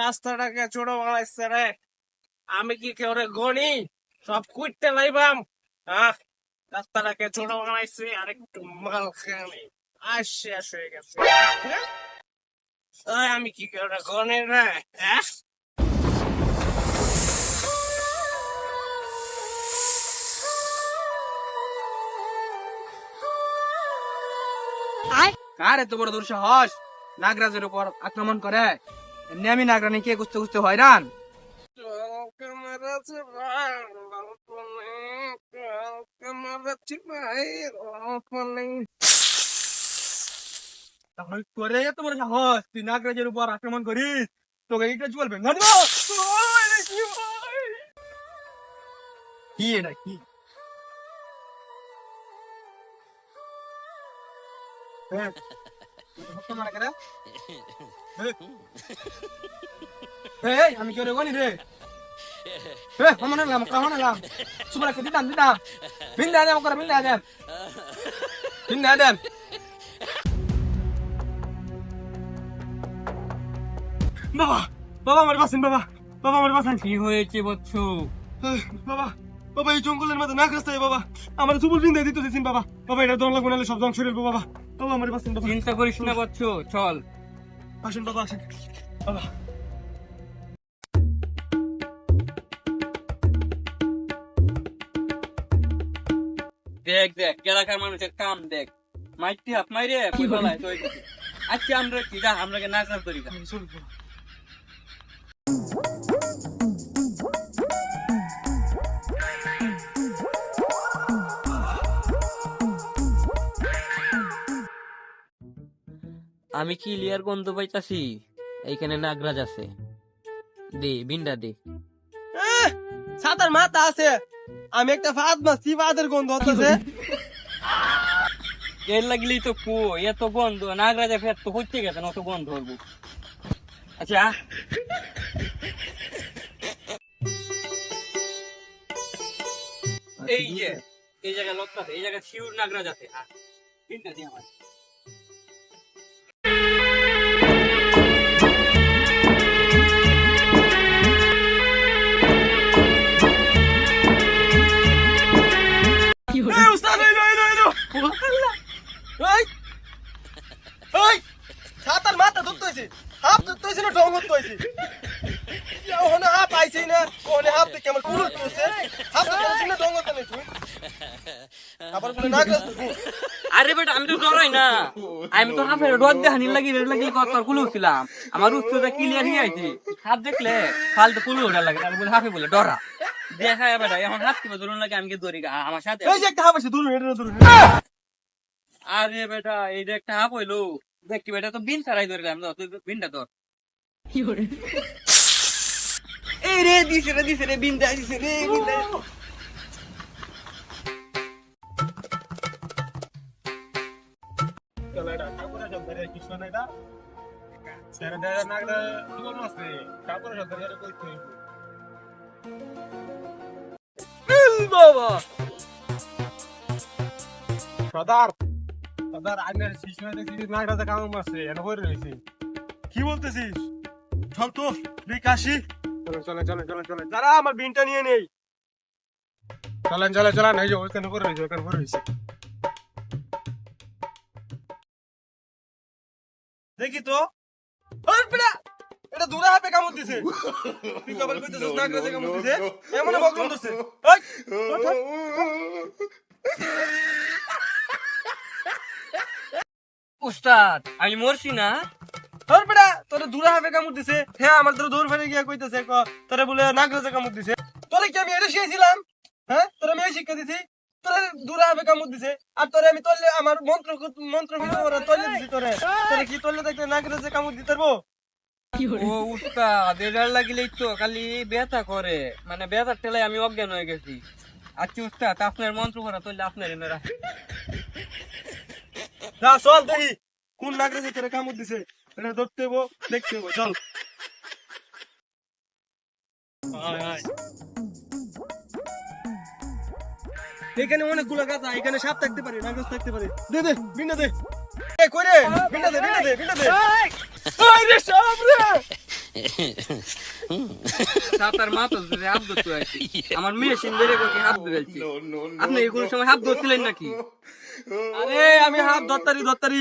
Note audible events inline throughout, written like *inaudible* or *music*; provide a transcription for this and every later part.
রাস্তাটাকে ছোট বানাইছে রে। আমি কি কেউ রে গনি? সব কুইটতে লাইবাম। হ্যাঁ রাস্তাটাকে ছোট বানাইছে আর একটু মাল আর শেষ হয়ে গেছে। আমি কি কেউ রে গনি রে? হ্যাঁ কার এত বড় নাগরাজের উপর আক্রমণ করে। এমনি আমি খুঁজতে খুঁজতে হয়রান? করে এত বড় সাহস? তুই নাগরাজের উপর আক্রমণ করিস? তোকে এইটা চলবে না কি এটা, কি? আমি কেউ রে। গনি রে. বাবা বাবা আমার বাসেন বাবা। বাবা আমার বাসেন কি হয়েছে বচ্চু? বাবা বাবা এই জঙ্গলের মধ্যে নাক রাস্তায় বাবা। আমার চুপুর বিন্দা দিতে দিয়েছেন বাবা। বাবা এটা দম লাগবে নাহলে সব ধ্বংস হয়ে বাবা। বাবা আমার বাসেন বাবা চিন্তা করিস না বচ্চু চল। আসেন বাবা আসেন। বাবা। দেখ দেখ এলাকার মানুষের কাম দেখ। মাইটি হাত মাইরে বলায় তুই আজকে আমরা কি? যা আমরা না কাজ করি গা। আমি কি লিয়ার গন্ধ পাইতাছি? এইখানে নাগরাজ আছে। দে বিন্ডা দে। সাতার মাথা আছে। আমি একটা ফাঁদ মারছি ফাঁদের গন্ধ হতেছে এর লাগলি তো কো এত গন্ধ নাগরাজে ফের তো হচ্ছে গেছে অত গন্ধ হব আচ্ছা। এই যে এই জায়গা লক্ষ্য আছে এই জায়গা শিউর নাগরাজ আছে। আ, বিন্ডা দে আমার। হাফ ধরতেছে না ঢং ধরতেছে ওখানে হাফ আইছে না? ওখানে হাফ দেখে আমার হাফ না ধরতে তুই? আবার বলে না গেছ আরে বেটা আমি তো ডরাই না। আমি তো হাফের রোদ দেখানি লাগি রেড লাগি কত কুলু ছিলাম। আমার উচ্চতা ক্লিয়ার হয়ে আইছে দেখলে ফাল তো কুলু লাগে। আমি বলে হাফে বলে ডরা। দেখা বেটা এখন কিবা লাগে আমি কি দৌড়ি আমার সাথে। এই যে একটা হাফ আছে দূর এটা দূর আরে বেটা এই যে একটা হাফ হইল। দেখি বেটা তো বিন ছাড়াই ধরে আমি তুই বিনটা ধর। এই রে দিছে রে দিছে রে বিনটা দিছে রে বিনটা। বাবা! সদার কি বলতেছিস? তুই কাশি চলো চলো চলো চলো চলো যারা আমার বিনটা নিয়ে নেই। চলেন চলেন চলেন ওইখানে দেখি তো। এটা দূরে হাপে কামড় দিছে। কামড় দিছে। এমন বকন দিছে উস্তাদ আমি মরছি না। ওই পিড়া তোরে দূরে হাপে কামড় দিছে। হ্যাঁ আমার তোর দূর ফেলে গিয়া কইতেছে ক তোরে বলে নাগরাজে কামড় দিছে। তোরে কি আমি এটা শিখেছিলাম হ্যাঁ তোরে আমি শিক্ষা দিছি। তোরে দূরে হাপে কামড় দিছে। আর তোরে আমি তললে আমার মন্ত্র মন্ত্র ওরা তললে দিছি তোরে। তোরে কি তললে দেখতে নাগরাজে কামড় দিতে পারব? ও উস্তাদ এটার লাগিলেই তো খালি ব্যথা করে। মানে ব্যথার ঠেলায় আমি অজ্ঞান হয়ে গেছি। আচ্ছা উস্তাদ আপনার মন্ত্র করা তুললে আপনার এনে যা চল দেখি। কোন নাগরাজে তোরা কামড় দিছে। এটা ধরতে হব দেখতে হব চল। এখানে অনেকগুলো গাছা এখানে সাপ থাকতে পারে নাগরাজ থাকতে পারে। দে দে বিনা দে। এ কইরে বিনা দে বিনা দে বিনা দে। রে সাপ রে! সাতার মাথা ধরে হাত ধরতে আমার কোকে হাত ধরেছি আপনি এই কোনো সময় হাত ধরছিলেন নাকি? আরে আমি হাত ধরতারি ধরতারি।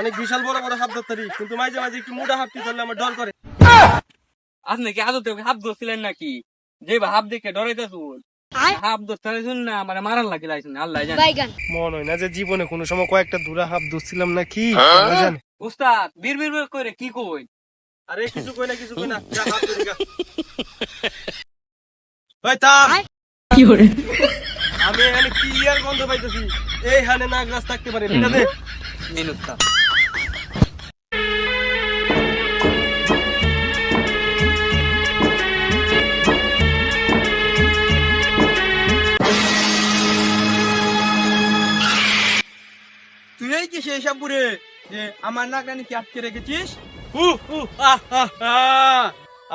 অনেক বিশাল বড় বড় হাত ধরতারি। কিন্তু মাঝে মাঝে একটু মোটা হাতটি ধরলে আমার ডর করে। আপনি কি আদতে হাত ধরছিলেন নাকি? যে বা হাত দেখে ডরাইতেছুন হাত ধরতে শুন না আমার মারার লাগে লাইছেন আল্লাহ জানে। বাইগান। মনে হয় না যে জীবনে কোনো সময় কয়েকটা ধুরা হাফ ধরছিলাম নাকি? জানে? উস্তাদ বীর বীর বীর করে কি কই? আরে কিছু কই না কিছু কই না। যা হাত ধরে গা। *laughs* ভাই থাম। আমি এখানে ক্লিয়ার গন্ধ পাইতেছি? এই হানে নাগরাজ থাকতে পারে এটা দে মিনুত্তা তুই এই কি সেই সাপুরে যে আমার নাকানি কি আটকে রেখেছিস?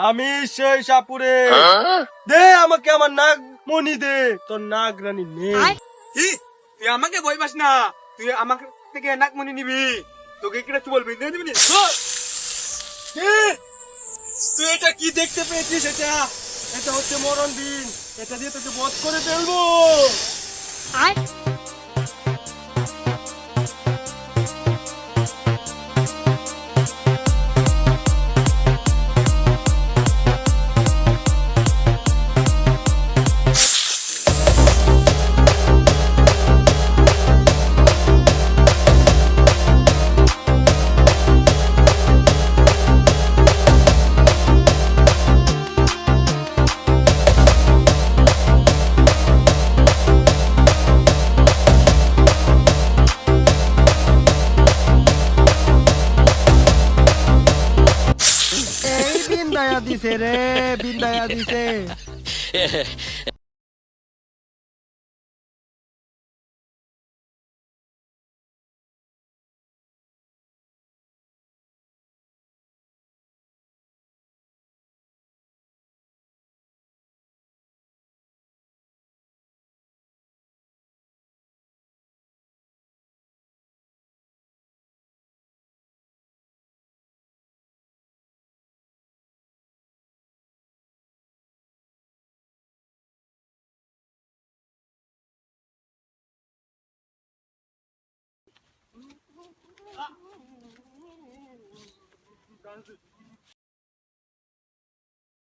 আমি সেই সাপুরে। দে আমাকে আমার নাগ মনি দে তোর নাগ রানী নেই তুই আমাকে ভয় পাস না। তুই আমাকে থেকে নাকমণি নিবি। তোকে কিনা তুই বলবি? দিয়ে দিবি? তুই এটা কি দেখতে পেয়েছিস এটা? এটা হচ্ছে মরণ দিন এটা দিয়ে তোকে বধ করে ফেলব। বিন্দায়া দিছে *laughs* 啊，你。